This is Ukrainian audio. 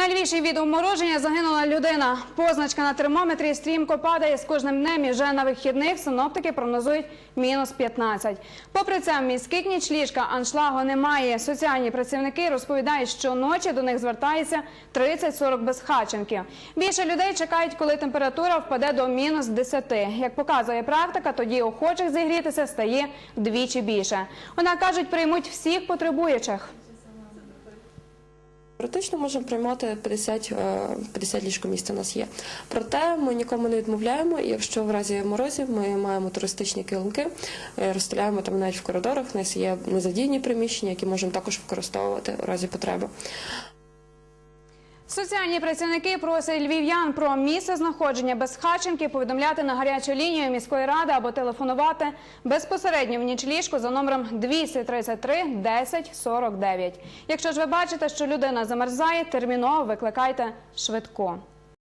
На від обмороження загинула людина. Позначка на термометрі стрімко падає з кожним днем і вже на вихідних синоптики прогнозують мінус 15. Попри це, в міських нічліжка аншлагу немає. Соціальні працівники розповідають, що ночі до них звертається 30-40 безхатченків. Більше людей чекають, коли температура впаде до мінус 10. Як показує практика, тоді охочих зігрітися стає вдвічі більше. Вона кажуть, приймуть всіх потребуючих. Теоретично можемо приймати 50, е, 50 ліжкомісць у нас є. Проте ми нікому не відмовляємо, і якщо в разі морозів ми маємо туристичні килимки, е, розстріляємо там навіть в коридорах. У нас є незадійні приміщення, які можемо також використовувати у разі потреби. Соціальні працівники просять львів'ян про місце знаходження безхатченки повідомляти на гарячу лінію міської ради або телефонувати безпосередньо в нічліжку за номером 233 10 49. Якщо ж ви бачите, що людина замерзає, терміново викликайте швидко.